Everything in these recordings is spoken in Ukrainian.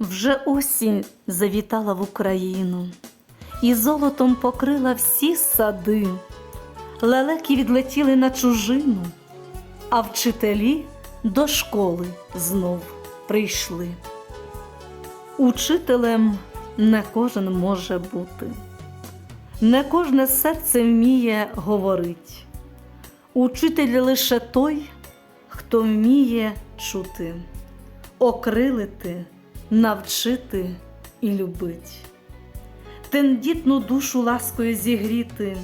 Вже осінь завітала в Україну і золотом покрила всі сади. Лелеки відлетіли на чужину, а вчителі до школи знов прийшли. Учителем не кожен може бути, не кожне серце вміє говорить. Учитель лише той, хто вміє чути, окрилити, навчити і любить, тендітну душу ласкою зігріти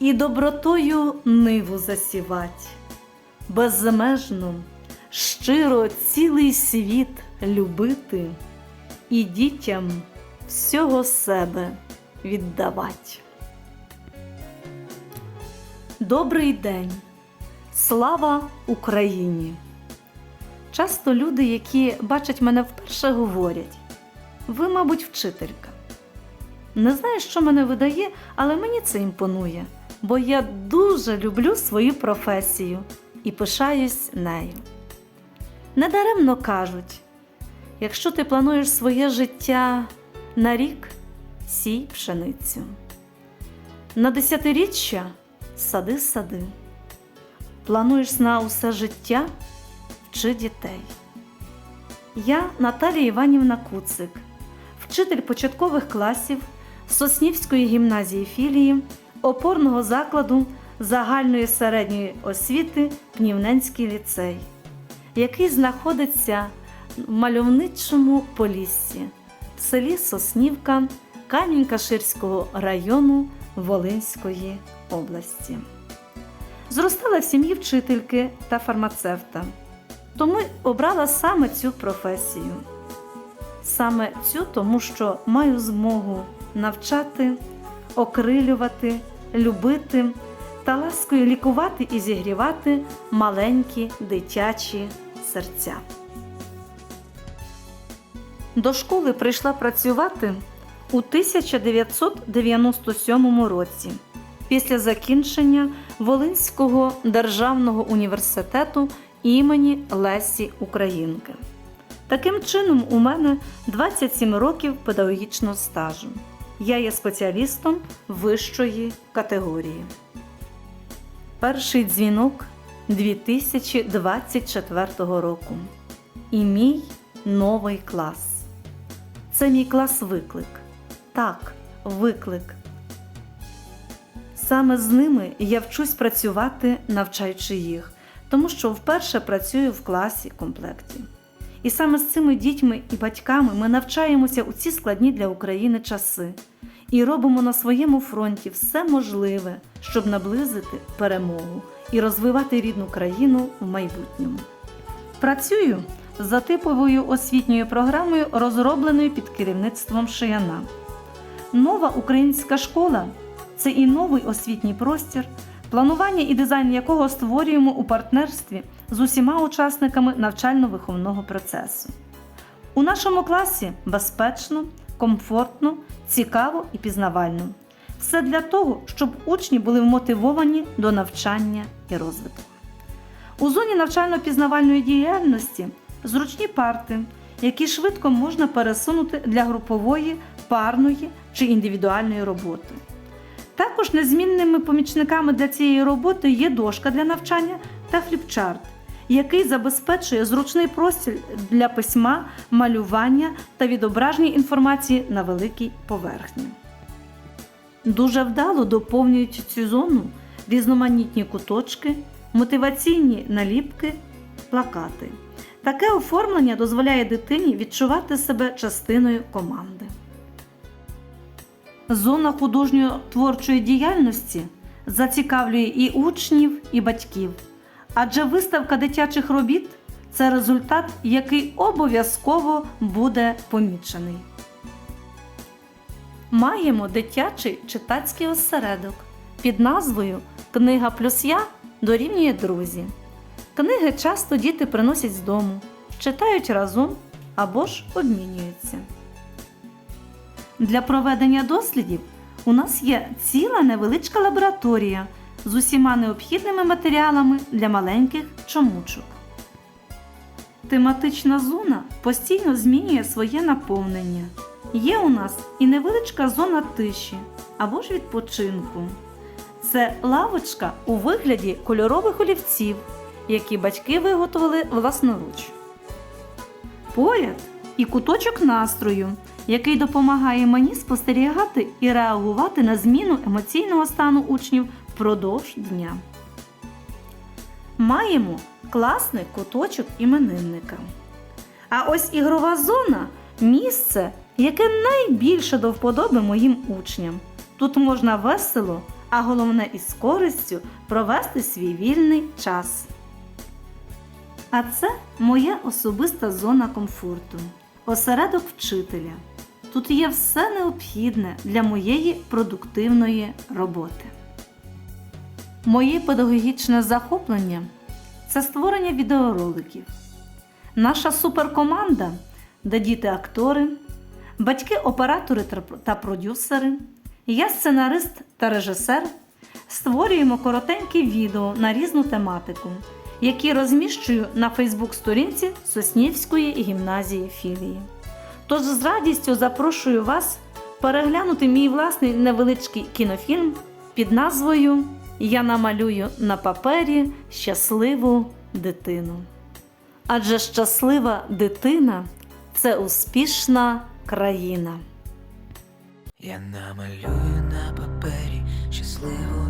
і добротою ниву засівать, безмежно, щиро цілий світ любити і дітям всього себе віддавать. Добрий день! Слава Україні! Часто люди, які бачать мене вперше, говорять: ви, мабуть, вчителька. Не знаю, що мене видає, але мені це імпонує, бо я дуже люблю свою професію і пишаюсь нею. Недаремно кажуть: якщо ти плануєш своє життя на рік, сій пшеницю. На десятиріччя сади сади. Плануєш на усе життя вчи дітей. Я Наталія Іванівна Куцик, вчитель початкових класів Соснівської гімназії філії опорного закладу загальної середньої освіти Пнівненський ліцей, який знаходиться в мальовничому Поліссі в селі Соснівка Камінь-Каширського району Волинської області. Зростала в сім'ї вчительки та фармацевта, тому обрала саме цю професію. Саме цю, тому що маю змогу навчати, окрилювати, любити та ласкою лікувати і зігрівати маленькі дитячі серця. До школи прийшла працювати у 1997 році після закінчення Волинського державного університету імені Лесі Українки. Таким чином, у мене 27 років педагогічного стажу. Я є спеціалістом вищої категорії. Перший дзвінок 2024 року. І мій новий клас. Це мій клас виклик. Так, виклик. Саме з ними я вчусь працювати, навчаючи їх, тому що вперше працюю в класі комплекті. І саме з цими дітьми і батьками ми навчаємося у ці складні для України часи і робимо на своєму фронті все можливе, щоб наблизити перемогу і розвивати рідну країну в майбутньому. Працюю за типовою освітньою програмою, розробленою під керівництвом Шияна. Нова українська школа це і новий освітній простір, планування і дизайн якого створюємо у партнерстві з усіма учасниками навчально-виховного процесу. У нашому класі безпечно, комфортно, цікаво і пізнавально. Все для того, щоб учні були вмотивовані до навчання і розвитку. У зоні навчально-пізнавальної діяльності зручні парти, які швидко можна пересунути для групової, парної чи індивідуальної роботи. Також незмінними помічниками для цієї роботи є дошка для навчання та фліпчарт, який забезпечує зручний простір для письма, малювання та відображення інформації на великій поверхні. Дуже вдало доповнюють цю зону різноманітні куточки, мотиваційні наліпки, плакати. Таке оформлення дозволяє дитині відчувати себе частиною команди. Зона художньо-творчої діяльності зацікавлює і учнів, і батьків, адже виставка дитячих робіт це результат, який обов'язково буде помічений. Маємо дитячий читацький осередок під назвою Книга плюс я дорівнює друзі. Книги часто діти приносять з дому, читають разом або ж обмінюються. Для проведення дослідів у нас є ціла невеличка лабораторія з усіма необхідними матеріалами для маленьких чомучок. Тематична зона постійно змінює своє наповнення. Є у нас і невеличка зона тиші або ж відпочинку. Це лавочка у вигляді кольорових олівців, які батьки виготовили власноруч. Поряд і куточок настрою, який допомагає мені спостерігати і реагувати на зміну емоційного стану учнів впродовж дня. Маємо класний куточок іменинника. А ось ігрова зона місце, яке найбільше до вподоби моїм учням. Тут можна весело, а головне із користю провести свій вільний час. А це моя особиста зона комфорту, осередок вчителя. Тут є все необхідне для моєї продуктивної роботи. Моє педагогічне захоплення це створення відеороликів. Наша суперкоманда, де діти-актори, батьки-оператори та- продюсери, я сценарист та режисер, створюємо коротенькі відео на різну тематику, які розміщую на Фейсбук-сторінці Соснівської гімназії філії. Тож з радістю запрошую вас переглянути мій власний невеличкий кінофільм під назвою Я намалюю на папері щасливу дитину. Адже щаслива дитина це успішна країна. Я намалюю на папері щасливу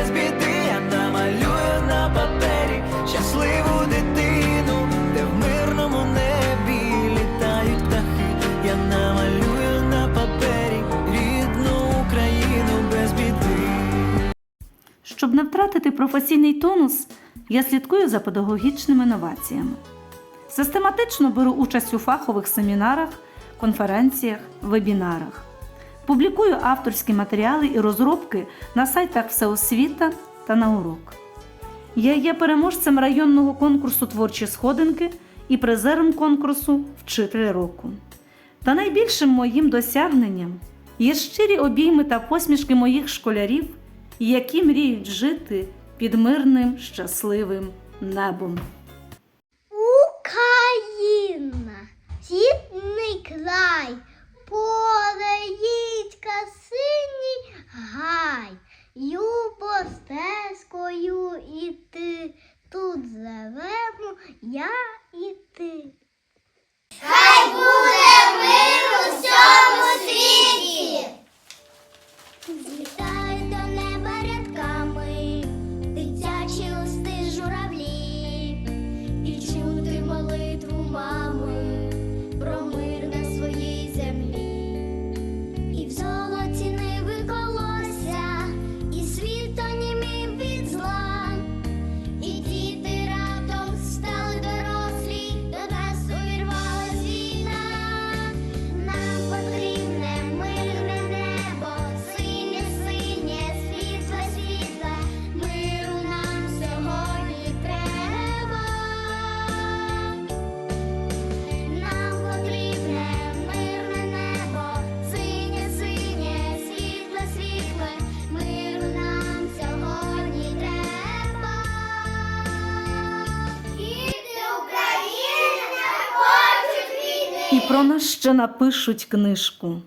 не втратити професійний тонус, я слідкую за педагогічними новаціями. Систематично беру участь у фахових семінарах, конференціях, вебінарах. Публікую авторські матеріали і розробки на сайтах Всеосвіта та на урок. Я є переможцем районного конкурсу Творчі сходинки і призером конкурсу Вчитель року. Та найбільшим моїм досягненням є щирі обійми та посмішки моїх школярів, які мріють жити під мирним щасливим небом. Україна, сідний край, про нас ще напишуть книжку,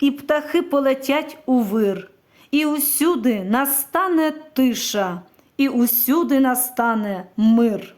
і птахи полетять у вир, і усюди настане тиша, і усюди настане мир.